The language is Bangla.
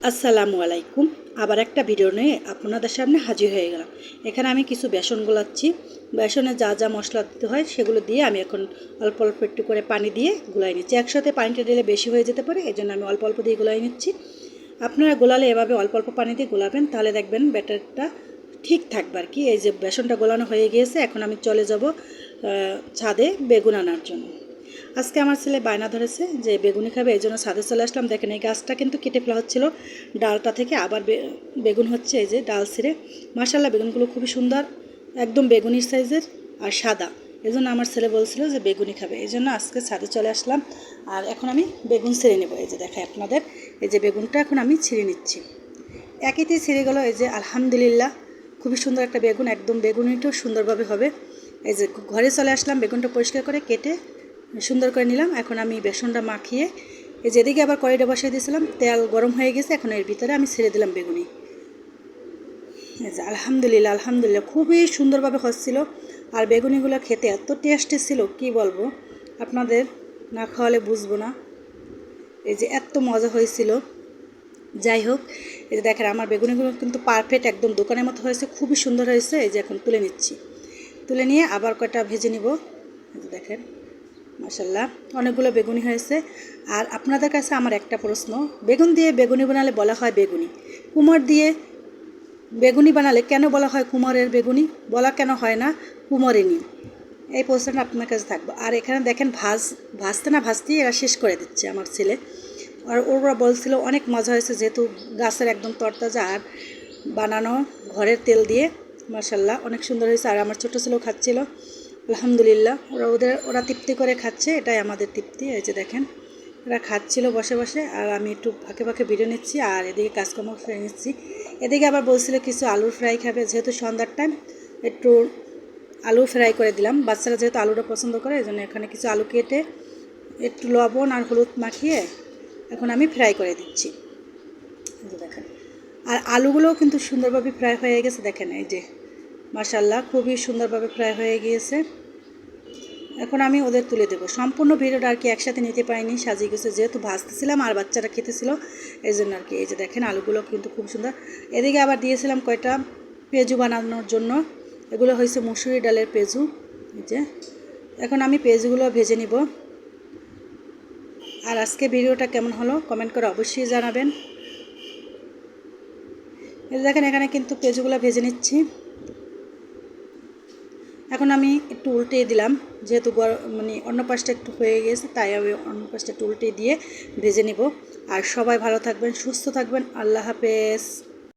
আসসালামু আলাইকুম। আবার একটা ভিডিও নিয়ে আপনাদের সামনে হাজির হয়ে গেলাম। এখানে আমি কিছু বেসন গোলাচ্ছি। বেসনে যা যা মশলা দিতে হয় সেগুলো দিয়ে আমি এখন অল্প অল্প একটু করে পানি দিয়ে গুলাই নিচ্ছি। একসাথে পানিটা দিলে বেশি হয়ে যেতে পারে এই জন্য আমি অল্প অল্প দিয়ে গুলাই নিচ্ছি। আপনারা গোলালে এভাবে অল্প অল্প পানি দিয়ে গোলাবেন, তাহলে দেখবেন ব্যাটারটা ঠিক থাকবে আর কি। এই যে বেসনটা গোলানো হয়ে গিয়েছে, এখন আমি চলে যাব ছাদে বেগুন আনার জন্য। আজকে আমার ছেলে বায়না ধরেছে যে বেগুনি খাবে, এই জন্য ছাদে চলে আসলাম। দেখেন, এই গাছটা কিন্তু কেটে ফেলা হচ্ছিল। ডালটা থেকে আবার বেগুন হচ্ছে, এই যে ডাল ছিঁড়ে। মার্শাল্লাহ বেগুনগুলো খুবই সুন্দর। একদম বেগুনির সাইজের আর সাদা। এই জন্য আমার ছেলে বলছিল যে বেগুনি খাবে। এই জন্য আজকে ছাদে চলে আসলাম। আর এখন আমি বেগুন ছিঁড়ে নেব। এই যে দেখাই আপনাদের। এই যে বেগুনটা এখন আমি ছিঁড়ে নিচ্ছি। একইতে ছিঁড়ে গেল। এই যে আলহামদুলিল্লাহ, খুবই সুন্দর একটা বেগুন। একদম বেগুনিটাও সুন্দরভাবে হবে। এই যে ঘরে চলে আসলাম। বেগুনটা পরিষ্কার করে কেটে সুন্দর করে নিলাম। এখন আমি বেসনটা মাখিয়ে, এই যেদিকে আবার কড়াইটা বসিয়ে দিয়েছিলাম, তেল গরম হয়ে গেছে, এখন এর ভিতরে আমি ছেড়ে দিলাম বেগুনি। আলহামদুলিল্লাহ আলহামদুলিল্লাহ, খুবই সুন্দরভাবে হচ্ছিল। আর বেগুনিগুলো খেতে এত টেস্টি ছিল, কি বলব? আপনাদের না খাওয়ালে বুঝব না। এই যে এত মজা হয়েছিল। যাই হোক, এই যে দেখেন, আমার বেগুনিগুলো কিন্তু পারফেক্ট একদম দোকানের মতো হয়েছে, খুবই সুন্দর হয়েছে। এই যে এখন তুলে নিচ্ছি। তুলে নিয়ে আবার কয়টা ভেজে নিব? দেখেন। মাসাল্লাহ অনেকগুলো বেগুনি হয়েছে। আর আপনাদের কাছে আমার একটা প্রশ্ন, বেগুন দিয়ে বেগুনি বানালে বলা হয় বেগুনি। কুমার দিয়ে বেগুনি বানালে কেন বলা হয় কুমারের বেগুনি? বলা কেন হয় না কুমারিনী এই প্রশ্নটা আপনার কাছে থাকব। আর এখানে দেখেন ভাজ, ভাজতে না ভাজতেই এরা শেষ করে দিচ্ছে আমার ছেলে। আর ওরা বলছিল অনেক মজা হয়েছে যেহেতু গাছের একদম তরতাজা আর বানানো ঘরের তেল দিয়ে। মার্শাল্লাহ অনেক সুন্দর হয়েছে। আর আমার ছোটো ছেলেও খাচ্ছিল। আলহামদুলিল্লাহ, ওরা ওদের, ওরা তৃপ্তি করে খাচ্ছে, এটাই আমাদের তৃপ্তি, এই যে দেখেন। ওরা খাচ্ছিল বসে বসে, আর আমি একটু ফাঁকে ফাঁকে ভিডিও নিচ্ছি, আর এদিকে কাজকর্ম ফ্রাই নিচ্ছি। এদিকে আবার বলছিল কিছু আলুর ফ্রাই খাবে, যেহেতু সন্ধ্যার টাইম একটু আলু ফ্রাই করে দিলাম। বাচ্চারা যেহেতু আলুটা পছন্দ করে, এই জন্য এখানে কিছু আলু কেটে, একটু লবণ আর হলুদ মাখিয়ে এখন আমি ফ্রাই করে দিচ্ছি। দেখেন। আর আলুগুলোও কিন্তু সুন্দরভাবে ফ্রাই হয়ে গেছে, দেখেন, এই যে। মাশাল্লাহ খুবই সুন্দরভাবে ফ্রাই হয়ে গিয়েছে। এখন আমি ওদের তুলে দেবো। সম্পূর্ণ ভিডিওটা আর কি একসাথে নিতে পারিনি, সাজিয়ে গেছে যেহেতু ভাজতেছিলাম আর বাচ্চারা খেতেছিল এই জন্য আর কি এই যে দেখেন আলুগুলো কিন্তু খুব সুন্দর। এদিকে আবার দিয়েছিলাম কয়টা পেঁজু বানানোর জন্য। এগুলো হয়েছে মুসুরি ডালের পেঁজু এই যে, এখন আমি পেঁজুগুলো ভেজে নিব। আর আজকে ভিডিওটা কেমন হলো কমেন্ট করে অবশ্যই জানাবেন। এই দেখেন এখানে কিন্তু পেঁজুগুলো ভেজে নিচ্ছি। এখন আমি একটু উল্টে দিলাম, যেহেতু মানে অন্য পাশটা একটু হয়ে গেছে, তাই আমি অন্য পাশটা একটু উল্টে দিয়ে ভেজে নিব। আর সবাই ভালো থাকবেন, সুস্থ থাকবেন, আল্লাহ হাফেজ।